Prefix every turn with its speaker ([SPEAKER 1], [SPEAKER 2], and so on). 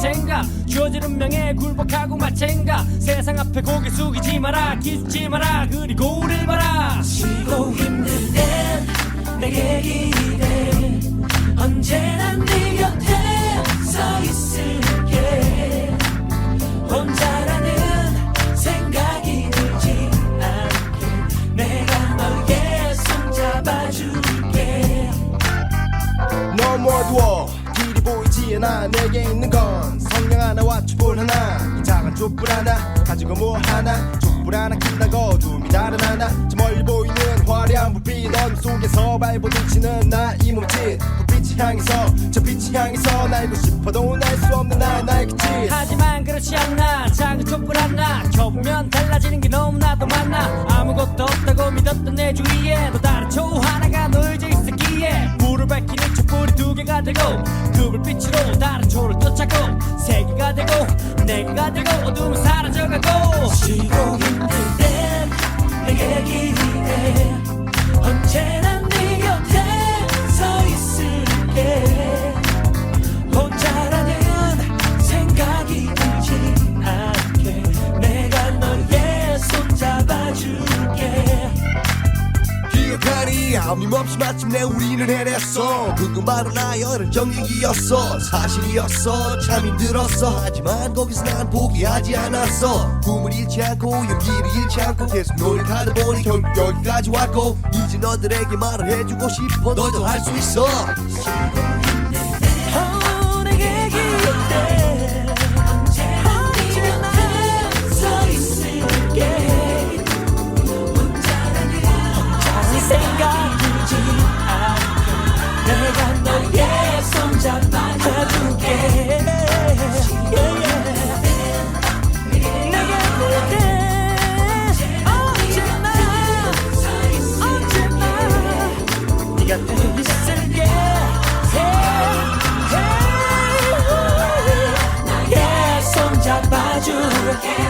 [SPEAKER 1] 텐가. 주어진 운명에 굴복하고 마챈가. 세상 앞에 고개 숙이지 마라. 기죽지 마라. 그리고 우릴 봐라. 쉬고 힘들 땐 내게 기대. 언제나 네 곁에 서 있을게. 혼자라는 생각이 들지 않게. 내가 너의 손 잡아줄게.
[SPEAKER 2] 너무 어두워 길이 않아 내게 있는 건 성냥 하나와 촛불 하나. 이 작은 촛불 하나 가지고 뭐 하나. 촛불 하나 킨다고 어둠이 다른 하나. 저 멀리 보이는 화려한 불빛 넌 속에서 발부딪히는 나이 몸짓. 불빛이 향해서 저 빛이 향해서 날고 싶어도 날 수 없는 나의 날개짓.
[SPEAKER 1] 하지만 그렇지 않나. 작은 촛불 하나 켜보면 달라지는 게 너무나도 많아. 아무것도 없다고 믿었던 내 주위에 또 되고 그 불빛으로 다른 초를 쫓아고 세 개가 되고 네 개가 되고 어둠은 사라져가고
[SPEAKER 2] 기억하니 아낌없이 마침내 우리는 해냈어. 그건 바로 나열은 정익이었어. 사실이었어. 참 힘들었어. 하지만 거기서 난 포기하지 않았어. 꿈을 잃지 않고 용기를 잃지 않고 계속 노력하다 보니 결국 여기까지 왔고 이제 너들에게 말을 해주고 싶어. 너도 할 수 있어 Yeah.